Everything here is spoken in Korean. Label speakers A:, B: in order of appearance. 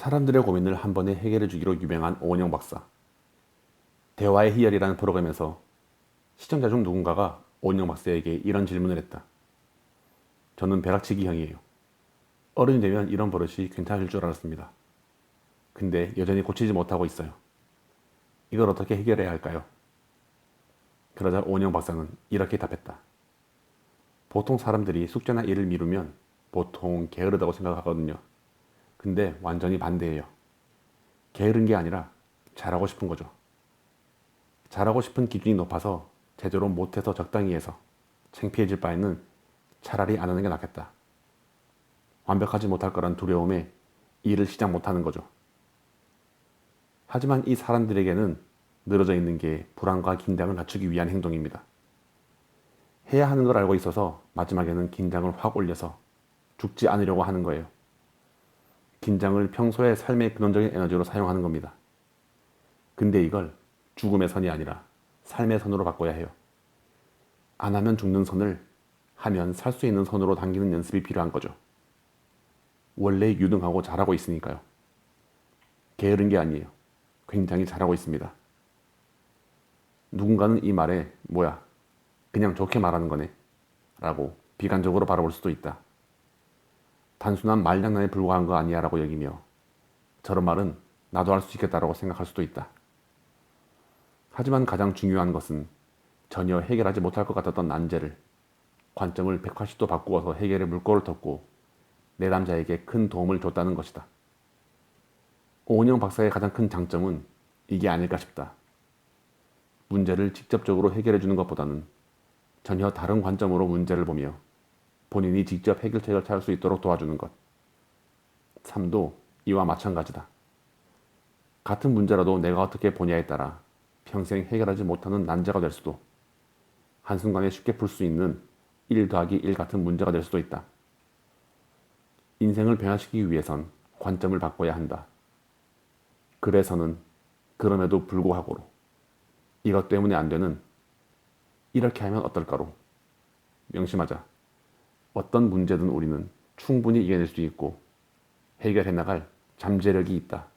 A: 사람들의 고민을 한 번에 해결해 주기로 유명한 오은영 박사. 대화의 희열이라는 프로그램에서 시청자 중 누군가가 오은영 박사에게 이런 질문을 했다. 저는 벼락치기형이에요. 어른이 되면 이런 버릇이 괜찮을 줄 알았습니다. 근데 여전히 고치지 못하고 있어요. 이걸 어떻게 해결해야 할까요? 그러자 오은영 박사는 이렇게 답했다. 보통 사람들이 숙제나 일을 미루면 보통 게으르다고 생각하거든요. 근데 완전히 반대예요. 게으른 게 아니라 잘하고 싶은 거죠. 잘하고 싶은 기준이 높아서 제대로 못해서 적당히 해서 창피해질 바에는 차라리 안 하는 게 낫겠다. 완벽하지 못할 거란 두려움에 일을 시작 못하는 거죠. 하지만 이 사람들에게는 늘어져 있는 게 불안과 긴장을 낮추기 위한 행동입니다. 해야 하는 걸 알고 있어서 마지막에는 긴장을 확 올려서 죽지 않으려고 하는 거예요. 긴장을 평소의 삶의 근원적인 에너지로 사용하는 겁니다. 근데 이걸 죽음의 선이 아니라 삶의 선으로 바꿔야 해요. 안 하면 죽는 선을 하면 살 수 있는 선으로 당기는 연습이 필요한 거죠. 원래 유능하고 잘하고 있으니까요. 게으른 게 아니에요. 굉장히 잘하고 있습니다. 누군가는 이 말에 뭐야 그냥 좋게 말하는 거네 라고 비관적으로 바라볼 수도 있다. 단순한 말장난에 불과한 거 아니야 라고 여기며 저런 말은 나도 할 수 있겠다라고 생각할 수도 있다. 하지만 가장 중요한 것은 전혀 해결하지 못할 것 같았던 난제를 관점을 180도 바꾸어서 해결의 물꼬를 텄고 내담자에게 큰 도움을 줬다는 것이다. 오은영 박사의 가장 큰 장점은 이게 아닐까 싶다. 문제를 직접적으로 해결해 주는 것보다는 전혀 다른 관점으로 문제를 보며 본인이 직접 해결책을 찾을 수 있도록 도와주는 것. 삶도 이와 마찬가지다. 같은 문제라도 내가 어떻게 보냐에 따라 평생 해결하지 못하는 난제가 될 수도, 한순간에 쉽게 풀 수 있는 1 더하기 1 같은 문제가 될 수도 있다. 인생을 변화시키기 위해선 관점을 바꿔야 한다. 그래서는 그럼에도 불구하고로 이것 때문에 안 되는 이렇게 하면 어떨까로 명심하자. 어떤 문제든 우리는 충분히 이겨낼 수 있고 해결해 나갈 잠재력이 있다.